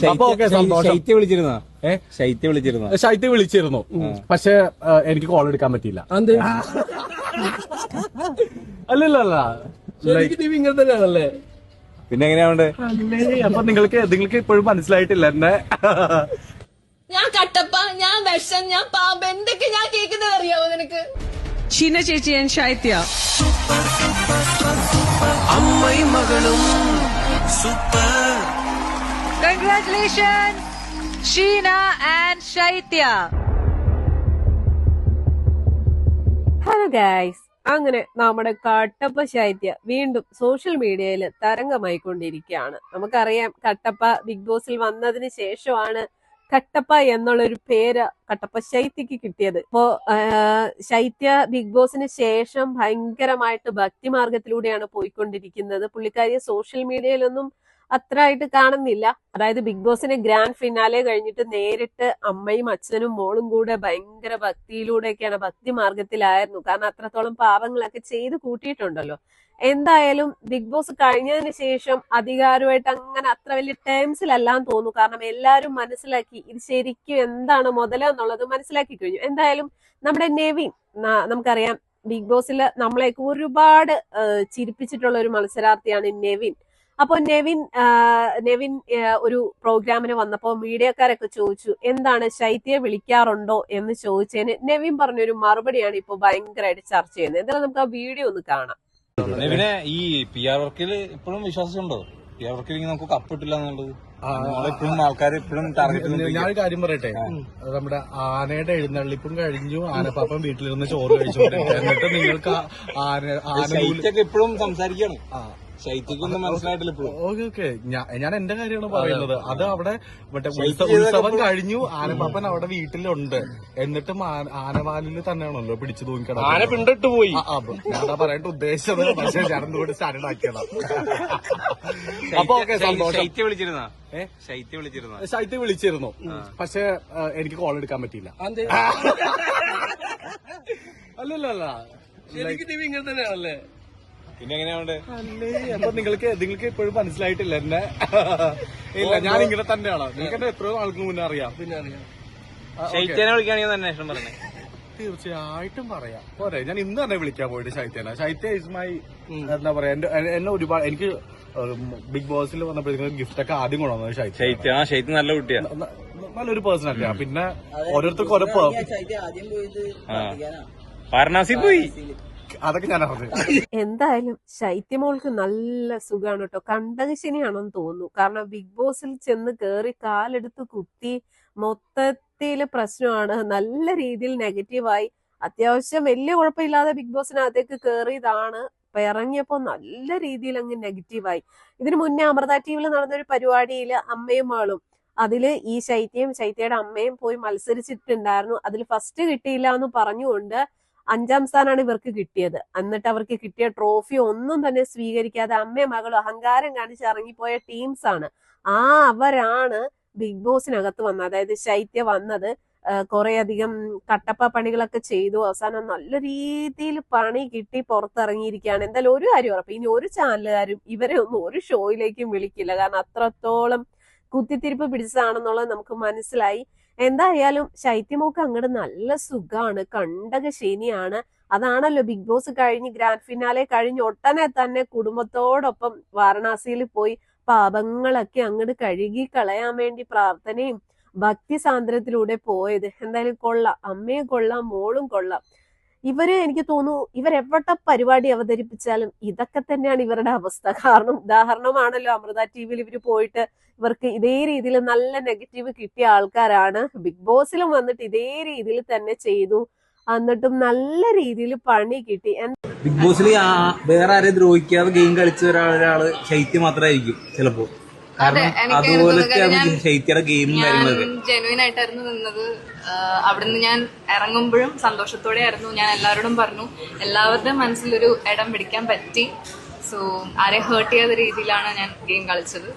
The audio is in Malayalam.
ശൈത്യ വിളിച്ചിരുന്ന? ഏ? ശൈത്യ വിളിച്ചിരുന്ന? ശൈത്യ വിളിച്ചിരുന്നു. പക്ഷെ എനിക്ക് കോൾ എടുക്കാൻ പറ്റിയില്ല. അല്ലല്ലേ ഇങ്ങനെ തന്നെയാണല്ലേ? പിന്നെ എങ്ങനെയാണ്ട് അല്ലേ അപ്പൊ നിങ്ങൾക്ക് നിങ്ങൾക്ക് ഇപ്പോഴും മനസ്സിലായിട്ടില്ല എന്നെ. ഞാൻ കട്ടപ്പ ഞാൻ വിഷം ഞാൻ പാമ്പ് എന്തൊക്കെ ഞാൻ കേൾക്കുന്നത് അറിയാവോ നിനക്ക്? ഷീന ചേച്ചി ഞാൻ ശൈത്യ. അമ്മയും മകളും super. Congratulation Sheena and Shaitya. Hello guys അങ്ങനെ നമ്മുടെ കട്ടപ്പ ശൈത്യ വീണ്ടും സോഷ്യൽ മീഡിയയിൽ തരംഗമായിക്കൊണ്ടിരിക്കുകയാണ്. നമുക്കറിയാം കട്ടപ്പ ബിഗ് ബോസിൽ വന്നതിന് ശേഷമാണ് കട്ടപ്പ എന്നുള്ളൊരു പേര് കട്ടപ്പ ശൈത്യക്ക് കിട്ടിയത്. ഇപ്പോ ശൈത്യ ബിഗ് ബോസിന് ശേഷം ഭയങ്കരമായിട്ട് ഭക്തിമാർഗത്തിലൂടെയാണ് പോയിക്കൊണ്ടിരിക്കുന്നത്. പുള്ളിക്കാരിയെ സോഷ്യൽ മീഡിയയിലൊന്നും അത്ര ആയിട്ട് കാണുന്നില്ല. അതായത് ബിഗ് ബോസിന്റെ ഗ്രാൻഡ് ഫിനാലെ കഴിഞ്ഞിട്ട് നേരിട്ട് അമ്മയും അച്ഛനും മോളും കൂടെ ഭയങ്കര ഭക്തിയിലൂടെയൊക്കെയാണ് ഭക്തി മാർഗത്തിലായിരുന്നു കാരണം അത്രത്തോളം പാപങ്ങളൊക്കെ ചെയ്ത് കൂട്ടിയിട്ടുണ്ടല്ലോ. എന്തായാലും ബിഗ് ബോസ് കഴിഞ്ഞതിന് ശേഷം അധികാരമായിട്ട് അങ്ങനെ അത്ര വലിയ ടേംസിലല്ലാന്ന് തോന്നുന്നു. കാരണം എല്ലാവരും മനസ്സിലാക്കി ഇത് ശരിക്കും എന്താണ് മുതലെന്നുള്ളത് മനസ്സിലാക്കി കഴിഞ്ഞു. എന്തായാലും നമ്മുടെ നെവിൻ നമുക്കറിയാം ബിഗ് ബോസിൽ നമ്മളെയൊക്കെ ഒരുപാട് ചിരിപ്പിച്ചിട്ടുള്ള ഒരു മത്സരാർത്ഥിയാണ് നെവിൻ. അപ്പൊ നെവിൻ നെവിൻ ഒരു പ്രോഗ്രാമിന് വന്നപ്പോ മീഡിയക്കാരൊക്കെ ചോദിച്ചു എന്താണ് ശൈത്യയെ വിളിക്കാറുണ്ടോ? എന്ന് ചോദിച്ചതിന് നെവിൻ പറഞ്ഞൊരു മറുപടിയാണ് ഇപ്പൊ ഭയങ്കരമായിട്ട് ചർച്ച ചെയ്യുന്നത്. എന്തായാലും നമുക്ക് ആ വീഡിയോ ഒന്ന് കാണാം. നെവിനെ ഈ പി ആർ വർക്കിൽ ഇപ്പോഴും വിശ്വാസമുണ്ടോ പി ആർ വർക്കിൽ നമുക്ക് കപ്പിട്ടില്ല എന്നുള്ളത്? ആൾക്കാർ ഇപ്പോഴും ടാർഗറ്റ് ഞാനൊരു കാര്യം പറയട്ടെ? നമ്മുടെ ആനയുടെ എഴുന്നള്ളിപ്പും കഴിഞ്ഞു ആനപ്പാപ്പൻ വീട്ടിലിരുന്ന് ചോറ് കഴിച്ചു എന്നിട്ട് നിങ്ങൾക്ക് ആ ആന ആന ഇപ്പോഴും സംസാരിക്കണം. ആ. ശൈത്യക്കൊന്നും മനസ്സിലായിട്ടില്ല ഇപ്പോഴും. Okay okay. ഞാൻ എന്റെ കാര്യമാണ് പറയുന്നത്. അത്. അവിടെ മറ്റേ ഉത്സവ- കഴിഞ്ഞു. ആനപ്പാപ്പൻ അവിടെ വീട്ടിലുണ്ട്. എന്നിട്ടും ആനവാലിന് തന്നെയാണല്ലോ പിടിച്ചു ആന തൂങ്ങിക്കിടക്കുന്നത് പിണ്ടിട്ട് പോയി. ഞാൻ അതാ പറയാനായിട്ട് ഉദ്ദേശിച്ചത് പക്ഷെ ഞാനൊന്നും കൂടി സ്റ്റാൻഡേർഡ് ആക്കിയതാ. അപ്പൊ ഓക്കെ സന്തോഷം. ശൈത്യ വിളിച്ചിരുന്ന? ഏ? ശൈത്യ വിളിച്ചിരുന്ന? ശൈത്യ വിളിച്ചിരുന്നു. പക്ഷെ എനിക്ക് കോൾ എടുക്കാൻ പറ്റിയില്ല. അല്ലല്ല ശരിക്കും നീ ഇങ്ങനെ തന്നെയാണല്ലേ? പിന്നെ എങ്ങനെയാണ്ട് അല്ലേ അപ്പൊ നിങ്ങൾക്ക് നിങ്ങൾക്ക് ഇപ്പോഴും മനസ്സിലായിട്ടില്ല എന്നെ. ഇല്ല ഞാൻ ഇങ്ങനെ തന്നെയാണ്. നിങ്ങൾക്ക് എന്നെ എത്രയോ ആൾക്ക് മുന്നേ അറിയാം. പിന്നെ അറിയാം. ശൈത്യനെ വിളിക്കുകയാണെങ്കിൽ തന്നെ അന്വേഷണം പറഞ്ഞേ. തീർച്ചയായിട്ടും പറയാം. പോരെ ഞാൻ ഇന്ന് തന്നെ വിളിക്കാൻ പോയിട്ട് ശൈത്യനെ. ശൈത്യ ഇസ് മൈ എന്താ പറയാ എന്റെ എന്നെ- ഒരുപാട് എനിക്ക് ബിഗ് ബോസിൽ വന്നപ്പോഴത്തേക്കും ഗിഫ്റ്റ് ഒക്കെ ആദ്യം കൊണ്ടുവന്നത് ശൈത്യ ശൈത്യ ആ ശൈത്യ നല്ല കുട്ടിയാ. നല്ലൊരു നല്ലൊരു പേഴ്സണാലിറ്റിയാ പിന്നെ ഓരോരുത്തർക്കും ഓരോ വാരണാസി പോയി? അതൊക്കെ ഞാൻ എന്തായാലും ശൈത്യമോൾക്ക് നല്ല സുഖമാണ് കേട്ടോ. കണ്ടകശനിയാണെന്ന് തോന്നുന്നു. കാരണം ബിഗ് ബോസിൽ ചെന്ന് കേറി കാലെടുത്ത് കുത്തി മൊത്തത്തിൽ പ്രശ്നമാണ്. നല്ല രീതിയിൽ നെഗറ്റീവായി അത്യാവശ്യം വലിയ കുഴപ്പമില്ലാതെ ബിഗ് ബോസിനകത്തേക്ക് കയറിയതാണ് അപ്പൊ ഇറങ്ങിയപ്പോ നല്ല രീതിയിൽ അങ്ങ് നെഗറ്റീവായി ഇതിനു മുന്നേ അമൃത ടി വിയിൽ നടന്നൊരു പരിപാടിയിൽ അമ്മയും മകളും അതിൽ ഈ ശൈത്യയും ശൈത്യയുടെ അമ്മയും പോയി മത്സരിച്ചിട്ടുണ്ടായിരുന്നു. അതിൽ ഫസ്റ്റ് കിട്ടിയില്ല എന്ന് പറഞ്ഞുകൊണ്ട് അഞ്ചാം സ്ഥാനമാണ് ഇവർക്ക് കിട്ടിയത്. എന്നിട്ട് അവർക്ക് കിട്ടിയ ട്രോഫി ഒന്നും തന്നെ സ്വീകരിക്കാതെ അമ്മയും മകളും അഹങ്കാരം കാണിച്ച് ഇറങ്ങിപ്പോയ ടീംസ് ആണ്. ആ അവരാണ് ബിഗ് ബോസിനകത്ത് വന്നത്. അതായത് ശൈത്യ വന്നത് കുറെ അധികം കട്ടപ്പ പണികളൊക്കെ ചെയ്തു. അവസാനം നല്ല രീതിയിൽ പണി കിട്ടി പുറത്തിറങ്ങിയിരിക്കുകയാണ്. എന്തായാലും ഒരു കാര്യം ഉറപ്പ് ഇനി ഒരു ചാനലുകാരും ഇവരെ ഒന്നും ഒരു ഷോയിലേക്കും വിളിക്കില്ല. കാരണം അത്രത്തോളം കുത്തിത്തിരിപ്പ് പിടിച്ചതാണെന്നുള്ളത് നമുക്ക് മനസ്സിലായി. എന്തായാലും ശൈത്യമോക്ക് അങ്ങോട്ട് നല്ല സുഖമാണ് കണ്ടക ശനിയാണ്. അതാണല്ലോ ബിഗ് ബോസ് കഴിഞ്ഞ് ഗ്രാൻഡ് ഫിനാലെ കഴിഞ്ഞ് ഒട്ടനെ തന്നെ കുടുംബത്തോടൊപ്പം വാരണാസിയിൽ പോയി പാപങ്ങളൊക്കെ അങ്ങോട്ട് കഴുകി കളയാൻ വേണ്ടി പ്രാർത്ഥനയും ഭക്തി സാന്ദ്രത്തിലൂടെ പോയത്. എന്തായാലും കൊള്ളാം. അമ്മയും കൊള്ളാം മോളും കൊള്ളാം. ഇവർ എനിക്ക് തോന്നുന്നു ഇവരെവിടെ പരിപാടി അവതരിപ്പിച്ചാലും ഇതൊക്കെ തന്നെയാണ് ഇവരുടെ അവസ്ഥ. കാരണം ഉദാഹരണമാണല്ലോ അമൃത ടി വിയിൽ ഇവർ പോയിട്ട് ഇവർക്ക് ഇതേ രീതിയിൽ നല്ല നെഗറ്റീവ് കിട്ടിയ ആൾക്കാരാണ്. ബിഗ് ബോസിലും വന്നിട്ട് ഇതേ രീതിയിൽ തന്നെ ചെയ്തു. എന്നിട്ടും നല്ല രീതിയിൽ പണി കിട്ടി. ബിഗ് ബോസിൽ വേറെ ആരെയും ദ്രോഹിക്കാതെ ഗെയിം കളിച്ച ഒരാളൊരാൾ ശൈത്യം മാത്രമായിരിക്കും ചിലപ്പോ. കാരണം അതുപോലത്തെ ശൈത്യയുടെ ഗെയിമും കാര്യങ്ങളൊക്കെ. ജെനുവിൻ ആയിട്ടായിരുന്നു നിന്നത് അവിടുന്ന് ഞാൻ ഇറങ്ങുമ്പോഴും സന്തോഷത്തോടെ ആയിരുന്നു ഞാൻ എല്ലാവരോടും പറഞ്ഞു എല്ലാവരുടെയും മനസ്സിലൊരു ഇടം പിടിക്കാൻ പറ്റി. സോ ആരെ ഹേർട്ട് ചെയ്യാത്ത രീതിയിലാണ് ഞാൻ ഗെയിം കളിച്ചത്.